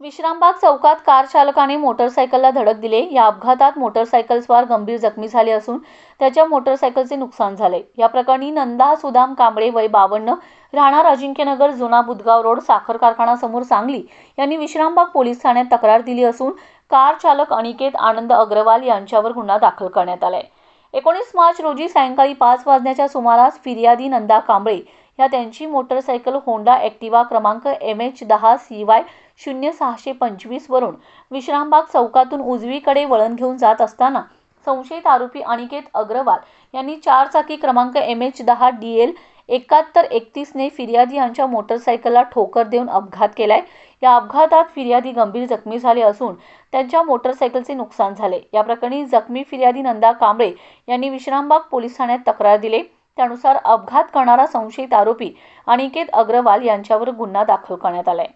विश्रामबाग चौकात कार चालकाने मोटरसायकलला धडक दिले. या अपघातात मोटरसायकलस्वार गंभीर जखमी झाले असून त्याच्या मोटरसायकलचे नुकसान झाले. या प्रकरणी नंदा सुदाम कांबळे वय बावन्न राहणार अजिंक्यनगर जुना बुधगाव रोड साखर कारखाना समोर सांगली यांनी विश्रामबाग पोलीस ठाण्यात तक्रार दिली असून कार चालक अनिकेत आनंद अग्रवाल यांच्यावर गुन्हा दाखल करण्यात आलाय. एकोणीस मार्च रोजी सायंकाळी पाच वाजण्याच्या सुमारास फिर्यादी नंदा कांबळे या त्यांची मोटरसायकल होंडा ॲक्टिवा क्रमांक एम एच दहा सी वाय शून्य सहाशे पंचवीसवरून विश्रामबाग चौकातून उजवीकडे वळण घेऊन जात असताना संशयित आरोपी अनिकेत अग्रवाल यांनी चारचाकी क्रमांक एम एच दहा डी एल एकाहत्तर एकतीसने फिर्यादी यांच्या मोटरसायकलला ठोकर देऊन अपघात केलाय. या अपघातात फिर्यादी गंभीर जखमी झाले असून त्यांच्या मोटरसायकलचे नुकसान झाले. या प्रकरणी जखमी फिर्यादी नंदा कांबळे यांनी विश्रामबाग पोलीस ठाण्यात तक्रार दिली. त्यानुसार अपघात करणारा संशयित आरोपी अनिकेत अग्रवाल यांच्यावर गुन्हा दाखल करण्यात आलाय.